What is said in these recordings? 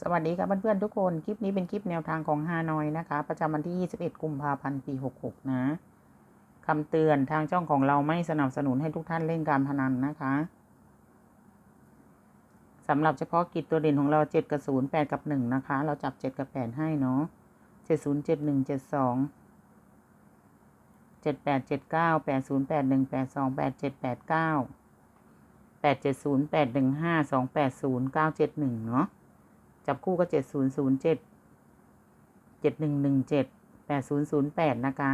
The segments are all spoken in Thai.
สวัสดีครับเพื่อนๆทุกคน คลิปนี้เป็นคลิปแนวทางของฮานอยนะคะ ประจำวันที่ 21 กุมภาพันธ์ ปี 66 นะคำเตือนทางช่องของเราไม่สนับสนุนให้ทุกท่านเล่นการพนันนะคะสำหรับเฉพาะกิจตัวเด่นของเรา 7 กับ 0 8 กับ 1 นะคะ เราจับ 7 กับ 8 ให้เนาะ70 71 72 78 79 80 81 82 87 89 870 815 280 971 เนาะ จับคู่ก็เจ็ดศูนย์ศูนย์เจ็ดเจ็ดหนึ่งหนึ่งเจ็ดแปดศูนย์ศูนย์แปดนะคะ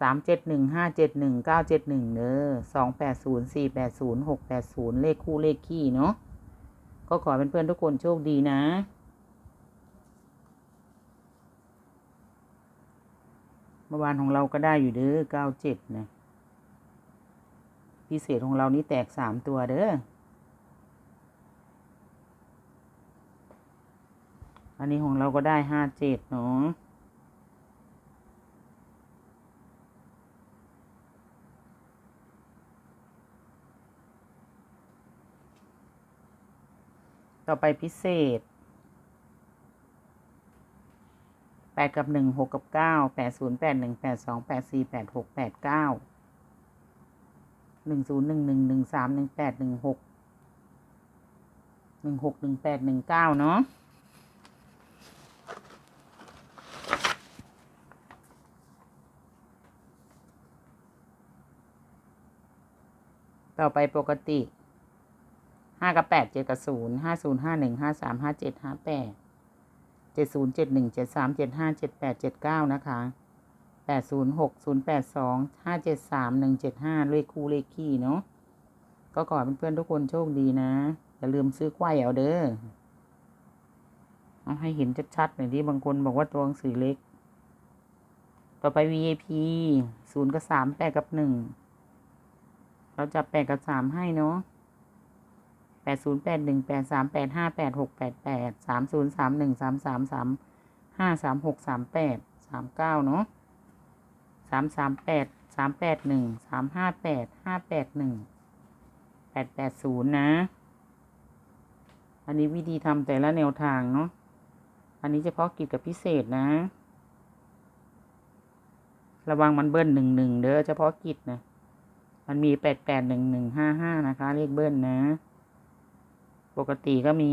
สามเจ็ดหนึ่งห้าเจ็ดหนึ่งเก้าเจ็ดหนึ่งเนอสองแปดศูนย์สี่แปดศูนย์หกแปดศูนย์เลขคู่เลขขี้เนาะก็ขอเป็นเพื่อนทุกคนโชคดีนะเมื่อวานของเราก็ได้อยู่เด้อเก้าเจ็ดนะพิเศษของเรานี่แตกสามตัวเด้อ อันนี้ของเราก็ได้ห้าเจ็ดเนาะต่อไปพิเศษแปดกับหนึ่งหกกับเก้าแปดศูนย์แปดหนึ่งแปดสองแปดสี่แปดหกแปดเก้าหนึ่งศูนย์หนึ่งหนึ่งหนึ่งสามหนึ่งแปดหนึ่งหกหนึ่งหกหนึ่งแปดหนึ่งเก้าเนาะ ต่อไปปกติห้ากับแปดเจ็ดกับศูนย์ห้าศูนย์ห้าหนึ่งห้าสามห้าเจ็ดห้าแปดเจ็ดศูนย์เจ็ดหนึ่งเจ็ดสามเจ็ดห้าเจ็ดแปดเจ็ดเก้านะคะแปดศูนย์หกศูนย์แปดสองห้าเจ็ดสามหนึ่งเจ็ดห้าเลขคู่เลขคี่เนาะก็ขอเพื่อนๆทุกคนโชคดีนะ อย่าลืมซื้อไขว้เอาเด้อเอาให้เห็นชัดๆหน่อยดิบางคนบอกว่าตัวหนังสือเล็ก ต่อไป VIP ศูนย์กับสามแปดกับหนึ่ง เราจับแปดกับสามให้เนาะแปดศูนย์แปดหนึ่งแปดสามแปดห้าแปดหกแปดแปดสามศูนย์สามหนึ่งสามสามสามห้าสามหกสามแปดสามเก้าเนาะสามสามแปดสามแปดหนึ่งสามห้าแปดห้าแปดหนึ่งแปดแปดศูนย์นะ อันนี้วิธีทำแต่ละแนวทางเนาะ อันนี้เฉพาะกิจกับพิเศษนะ ระวังมันเบิ้ลหนึ่งหนึ่งเด้อเฉพาะกิจนะ มันมีแปดแปดหนึ่งหนึ่งห้าห้านะคะ เลขเบิ้ลนะ ปกติก็มี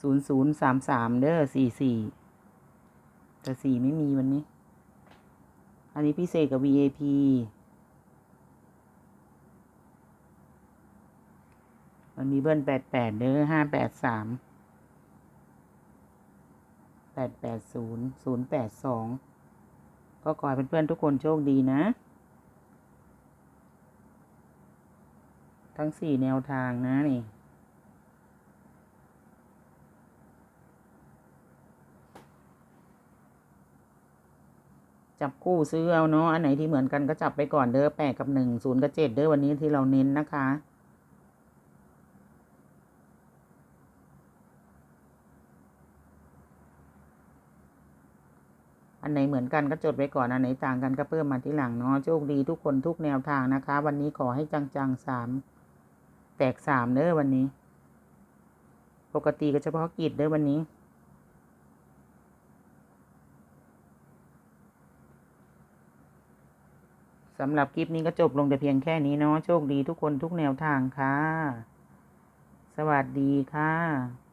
ศูนย์ศูนย์สามสามเด้อสี่สี่แต่สี่ไม่มีวันนี้ อันนี้พิเศษกับ VAP มันมีเบิ้ลแปดแปดเด้อห้าแปดสามแปดแปดศูนย์ศูนย์แปดสองก็ขอให้เพื่อนๆทุกคนโชคดีนะ ทั้งสี่แนวทางนะนี่ จับคู่ซื้อเอาเนาะอันไหนที่เหมือนกันก็จับไปก่อนเด้อแปดกับหนึ่งศูนย์กับเจ็ดเด้อวันนี้ที่เราเน้นนะคะอันไหนเหมือนกันก็จดไว้ก่อน อันไหนต่างกันก็เพิ่มมาที่หลังเนาะ โชคดีทุกคนทุกแนวทางนะคะ วันนี้ขอให้จังๆสาม แตกสามเด้อวันนี้ ปกติก็เฉพาะกิจเด้อวันนี้ สำหรับคลิปนี้ก็จบลงแต่เพียงแค่นี้เนาะ โชคดีทุกคนทุกแนวทางค่ะ สวัสดีค่ะ